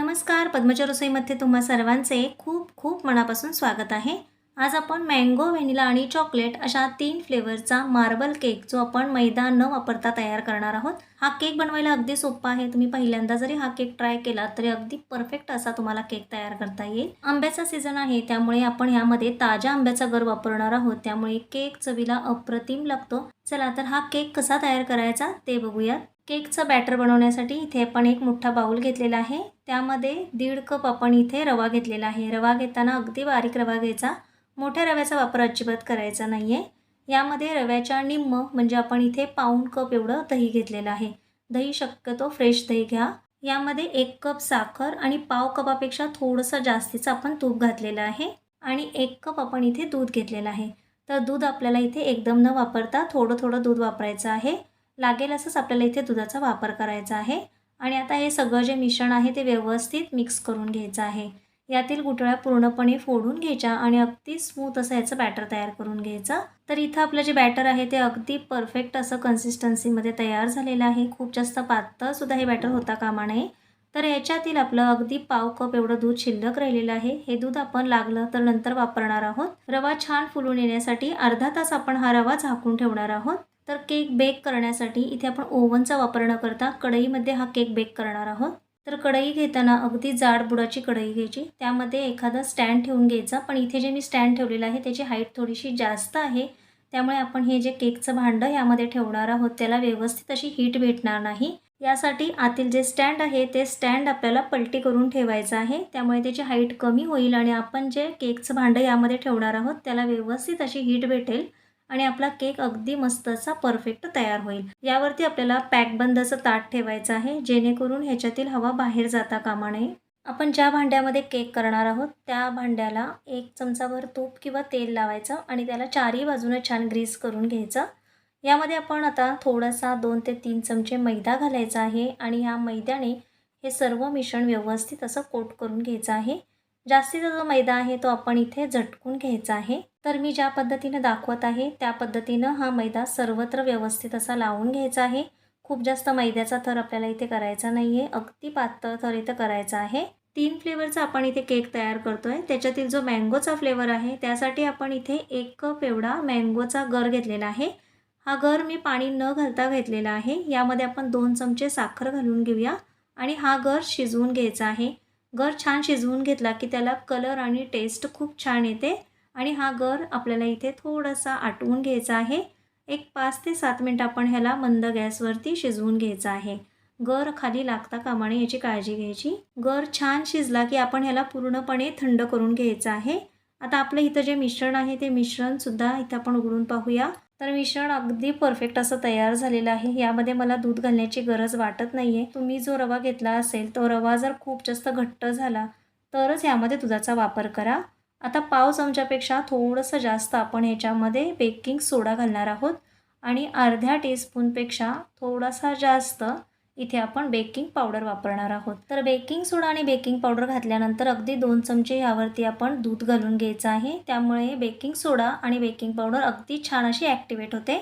नमस्कार पद्मच्या रसोईमध्ये तुम्हा सर्वांचे खूप खूप मनापासून स्वागत आहे. आज आपण मँगो व्हॅनिला आणि चॉकलेट अशा तीन फ्लेवरचा मार्बल केक जो आपण मैदा न वापरता तयार करणार आहोत हा केक बनवायला अगदी सोपा आहे. तुम्ही पहिल्यांदा जरी हा केक ट्राय केला तरी अगदी परफेक्ट असा तुम्हाला केक तयार करता येईल. आंब्याचा सीझन आहे त्यामुळे आपण यामध्ये ताज्या आंब्याचा गर वापरणार आहोत. त्यामुळे केक चवीला अप्रतिम लागतो. चला तर हा केक कसा तयार करायचा ते बघूयात. केकचं बॅटर बनवण्यासाठी इथे आपण एक मोठा बाऊल घेतलेला आहे. त्यामध्ये दीड कप आपण इथे रवा घेतलेला आहे. रवा घेताना अगदी बारीक रवा घ्यायचा. मोठ्या रव्याचा वापर अजिबात करायचा नाही आहे यामध्ये रव्याच्या निम्म म्हणजे आपण इथे पाऊण कप एवढं दही घेतलेलं आहे. दही शक्यतो फ्रेश दही घ्या. यामध्ये एक कप साखर आणि पाव कपापेक्षा थोडंसं जास्तीचं आपण तूप घातलेलं आहे. आणि एक कप आपण इथे दूध घेतलेलं आहे. तर दूध आपल्याला इथे एकदम न वापरता थोडं थोडं दूध वापरायचं आहे. लागेल असंच आपल्याला इथे दुधाचा वापर करायचा आहे. आणि आता हे सगळं जे मिश्रण आहे ते व्यवस्थित मिक्स करून घ्यायचं आहे. यातील गुठळ्या पूर्णपणे फोडून घ्यायच्या आणि अगदी स्मूथ असं याचं बॅटर तयार करून घ्यायचं. तर इथं आपलं जे बॅटर आहे ते अगदी परफेक्ट असं कन्सिस्टन्सीमध्ये तयार झालेलं आहे. खूप जास्त पातळसुद्धा हे बॅटर होता कामा नये. तर याच्यातील आपलं अगदी पाव कप एवढं दूध शिल्लक राहिलेलं आहे. हे दूध आपण लागलं तर नंतर वापरणार आहोत. रवा छान फुलून येण्यासाठी अर्धा तास आपण हा रवा झाकून ठेवणार आहोत. तर केक बेक करण्यासाठी इथे आपण ओव्हनचा वापर न करता कढईमध्ये हा केक बेक करणार आहोत. तर कढई घेताना अगदी जाड बुडाची कढई घ्यायची. त्यामध्ये एखादा स्टँड ठेवून घ्यायचा. पण इथे जे मी स्टँड ठेवलेलं आहे त्याची हाईट थोडीशी जास्त आहे. त्यामुळे आपण हे जे केकचं भांडं यामध्ये ठेवणार आहोत त्याला व्यवस्थित अशी हीट भेटणार नाही. यासाठी आतील जे स्टँड आहे ते स्टँड आपल्याला पलटी करून ठेवायचं आहे. त्यामुळे त्याची हाईट कमी होईल आणि आपण जे केकचं भांडं यामध्ये ठेवणार आहोत त्याला व्यवस्थित अशी हीट भेटेल. आणि आपला केक अगदी मस्त असा परफेक्ट तयार होईल. यावरती आपल्याला पॅकबंद असं ताट ठेवायचं आहे जेणेकरून ह्याच्यातील हवा बाहेर जाता कामा नये. आपण ज्या भांड्यामध्ये केक करणार आहोत त्या भांड्याला एक चमचाभर तूप किंवा तेल लावायचं आणि त्याला चारही बाजूने छान ग्रीस करून घ्यायचं. यामध्ये आपण आता थोडासा दोन ते तीन चमचे मैदा घालायचा आहे आणि ह्या मैद्याने हे सर्व मिश्रण व्यवस्थित असं कोट करून घ्यायचं आहे. जास्तीचा जो मैदा आहे तो आपण इथे झटकून घ्यायचा आहे. तर मी ज्या पद्धतीनं दाखवत आहे त्या पद्धतीनं हा मैदा सर्वत्र व्यवस्थित असा लावून घ्यायचा आहे. खूप जास्त मैद्याचा थर आपल्याला इथे करायचा नाही आहे अगदी पातळ थर इथं करायचा आहे. तीन फ्लेवरचा आपण इथे केक तयार करतोय. त्याच्यातील जो मँगोचा फ्लेवर आहे त्यासाठी आपण इथे एक कप एवढा मँगोचा गर घेतलेला आहे. हा गर मी पाणी न घालता घेतलेला आहे. यामध्ये आपण दोन चमचे साखर घालून घेऊया आणि हा गर शिजवून घ्यायचा आहे. गर छान शिजवून घेतला की त्याला कलर आणि टेस्ट खूप छान येते. आणि हा गर आपल्याला इथे थोडासा आटवून घ्यायचा आहे. एक पाच ते सात मिनटं आपण ह्याला मंद गॅसवरती शिजवून घ्यायचा आहे. गर खाली लागता कामाने याची काळजी घ्यायची. गर छान शिजला की आपण ह्याला पूर्णपणे थंड करून घ्यायचं आहे. आता आपलं इथं जे मिश्रण आहे ते मिश्रणसुद्धा इथं आपण उघडून पाहूया. तर मिश्रण अगदी परफेक्ट असं तयार झालेलं आहे. यामध्ये मला दूध घालण्याची गरज वाटत नाही आहे तुम्ही जो रवा घेतला असेल तो रवा जर खूप जास्त घट्ट झाला तरच यामध्ये दुधाचा वापर करा. आता पाव चमच्यापेक्षा थोडंसं जास्त आपण ह्याच्यामध्ये बेकिंग सोडा घालणार आहोत. आणि अर्ध्या टीस्पूनपेक्षा थोडासा जास्त इथे आपण बेकिंग पावडर वापरणार आहोत. तर बेकिंग सोडा आणि बेकिंग पावडर घातल्यानंतर अगदी दोन चमचे यावरती आपण दूध घालून घ्यायचं आहे. त्यामुळे बेकिंग सोडा आणि बेकिंग पावडर अगदी छान अशी ॲक्टिवेट होते.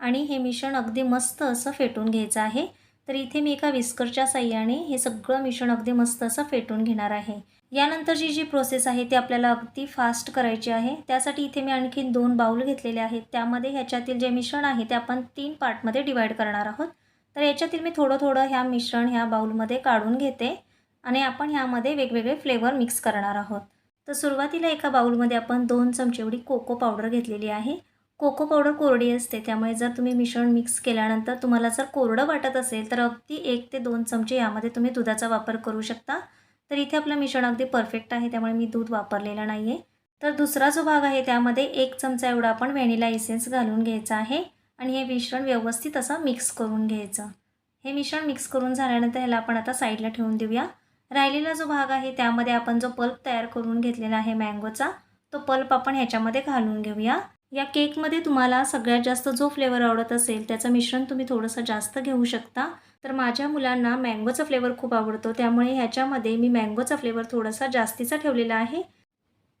आणि हे मिश्रण अगदी मस्त असं फेटून घ्यायचं आहे. तर इथे मी एका विस्करच्या साह्याने हे सगळं मिश्रण अगदी मस्त असं फेटून घेणार आहे. यानंतरची जी प्रोसेस आहे ती आपल्याला अगदी फास्ट करायची आहे. त्यासाठी इथे मी आणखीन दोन बाऊल घेतलेले आहेत. त्यामध्ये ह्याच्यातील जे मिश्रण आहे ते आपण तीन पार्टमध्ये डिवाईड करणार आहोत. तर याच्यातील मी थोडं थोडं ह्या मिश्रण ह्या बाऊलमध्ये काढून घेते आणि आपण ह्यामध्ये वेगवेगळे फ्लेवर मिक्स करणार आहोत. तर सुरुवातीला एका बाऊलमध्ये आपण दोन चमचे एवढी कोको पावडर घेतलेली आहे. कोको पावडर कोरडी असते त्यामुळे जर तुम्ही मिश्रण मिक्स केल्यानंतर तुम्हाला जर कोरडं वाटत असेल तर अगदी एक ते दोन चमचे यामध्ये तुम्ही दुधाचा वापर करू शकता. तर इथे आपलं मिश्रण अगदी परफेक्ट आहे त्यामुळे मी दूध वापरलेलं नाही आहे तर दुसरा जो भाग आहे त्यामध्ये एक चमचा एवढा आपण व्हॅनिला इसेन्स घालून घ्यायचा आहे. आणि हे मिश्रण व्यवस्थित असं मिक्स करून घ्यायचं. हे मिश्रण मिक्स करून झाल्यानंतर ह्याला आपण आता साईडला ठेवून देऊया. राहिलेला जो भाग आहे त्यामध्ये आपण जो पल्प तयार करून घेतलेला आहे मँगोचा तो पल्प आपण ह्याच्यामध्ये घालून घेऊया. या केकमध्ये तुम्हाला सगळ्यात जास्त जो फ्लेवर आवडत असेल त्याचं मिश्रण तुम्ही थोडंसं जास्त घेऊ शकता. तर माझ्या मुलांना मँगोचा फ्लेवर खूप आवडतो त्यामुळे ह्याच्यामध्ये मी मँगोचा फ्लेवर थोडासा जास्तीचा ठेवलेला आहे.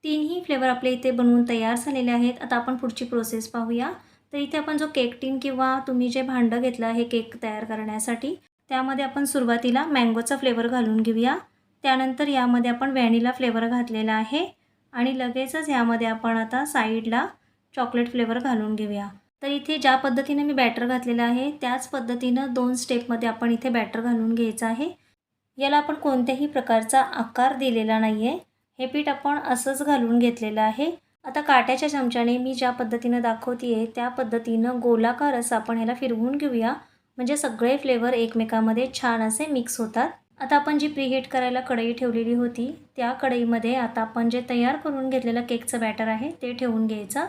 तीनही फ्लेवर आपले इथे बनवून तयार झालेले आहेत. आता आपण पुढची प्रोसेस पाहूया. तर इथे आपण जो केक टीन किंवा तुम्ही जे भांडं घेतलं आहे केक तयार करण्यासाठी त्यामध्ये आपण सुरुवातीला मँगोचा फ्लेवर घालून घेऊया. त्यानंतर यामध्ये आपण व्हॅनिला फ्लेवर घातलेला आहे आणि लगेचच यामध्ये आपण आता साईडला चॉकलेट फ्लेवर घालून घेऊया. तर इथे ज्या पद्धतीने मी बॅटर घातलेलं आहे त्याच पद्धतीनं दोन स्टेपमध्ये आपण इथे बॅटर घालून घ्यायचं आहे. याला आपण कोणत्याही प्रकारचा आकार दिलेला नाही आहे हे पीठ आपण असंच घालून घेतलेलं आहे. आता काट्याच्या चमच्याने मी ज्या पद्धतीनं दाखवते आहे त्या पद्धतीनं गोलाकार असं आपण ह्याला फिरवून घेऊया. म्हणजे सगळे फ्लेवर एकमेकामध्ये छान असे मिक्स होतात. आता आपण जी प्रीहीट करायला कढई ठेवलेली होती त्या कढईमध्ये आता आपण जे तयार करून घेतलेलं केकचं बॅटर आहे ते ठेवून घ्यायचं.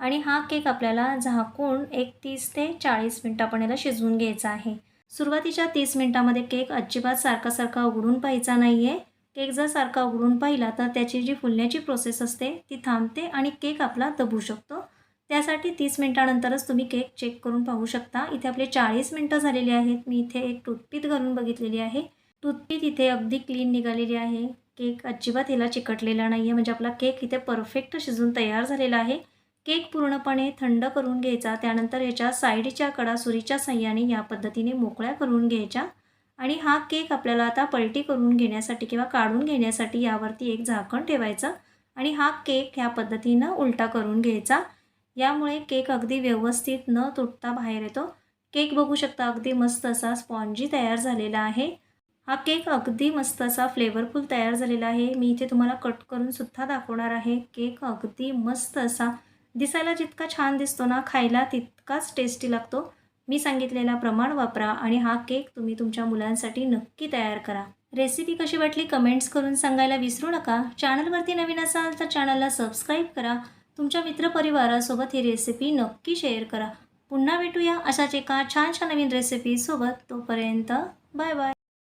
आणि हा केक आपल्याला झाकून एक तीस ते चाळीस मिनटं आपण याला शिजवून घ्यायचा आहे. सुरुवातीच्या तीस मिनटामध्ये केक अजिबात सारखा सारखा उघडून पाहायचा नाही आहे केक जर सारखा उघडून पाहिला तर त्याची जी फुलण्याची प्रोसेस असते ती थांबते आणि केक आपला दबू शकतो. त्यासाठी तीस मिनटानंतरच तुम्ही केक चेक करून पाहू शकता. इथे आपले चाळीस मिनटं झालेली आहेत. मी इथे एक टूथपीथ घालून बघितलेली आहे. टूथपीथ इथे अगदी क्लीन निघालेली आहे. केक अजिबात हिला चिकटलेला नाही आहे म्हणजे आपला केक इथे परफेक्ट शिजून तयार झालेला आहे. केक पूर्णपणे थंड करून घ्यायचा. त्यानंतर याच्या साईडच्या कडा सुरीच्या साह्याने या पद्धतीने मोकळ्या करून घ्यायच्या. आणि हा केक आपल्याला आता पलटी करून घेण्यासाठी किंवा काढून घेण्यासाठी यावरती एक झाकण ठेवायचं आणि हा केक ह्या पद्धतीनं उलटा करून घ्यायचा. यामुळे केक अगदी व्यवस्थित न तुटता बाहेर येतो. केक बघू शकता अगदी मस्त असा स्पॉन्जी तयार झालेला आहे. हा केक अगदी मस्त असा फ्लेवरफुल तयार झालेला आहे. मी इथे तुम्हाला कट करून सुद्धा दाखवणार आहे. केक अगदी मस्त असा दिसायला जितका छान दिसतो ना खायला तितकाच टेस्टी लागतो. मी सांगितलेला प्रमाण वापरा आणि हा केक तुम्ही तुमच्या मुलांसाठी नक्की तयार करा. रेसिपी कशी वाटली कमेंट्स करून सांगायला विसरू नका. चॅनलवरती नवीन असाल तर चॅनलला सबस्क्राईब करा. तुमच्या मित्रपरिवारासोबत ही रेसिपी नक्की शेअर करा. पुन्हा भेटूया अशाच एका छानशा नवीन रेसिपीसोबत. तोपर्यंत बाय बाय.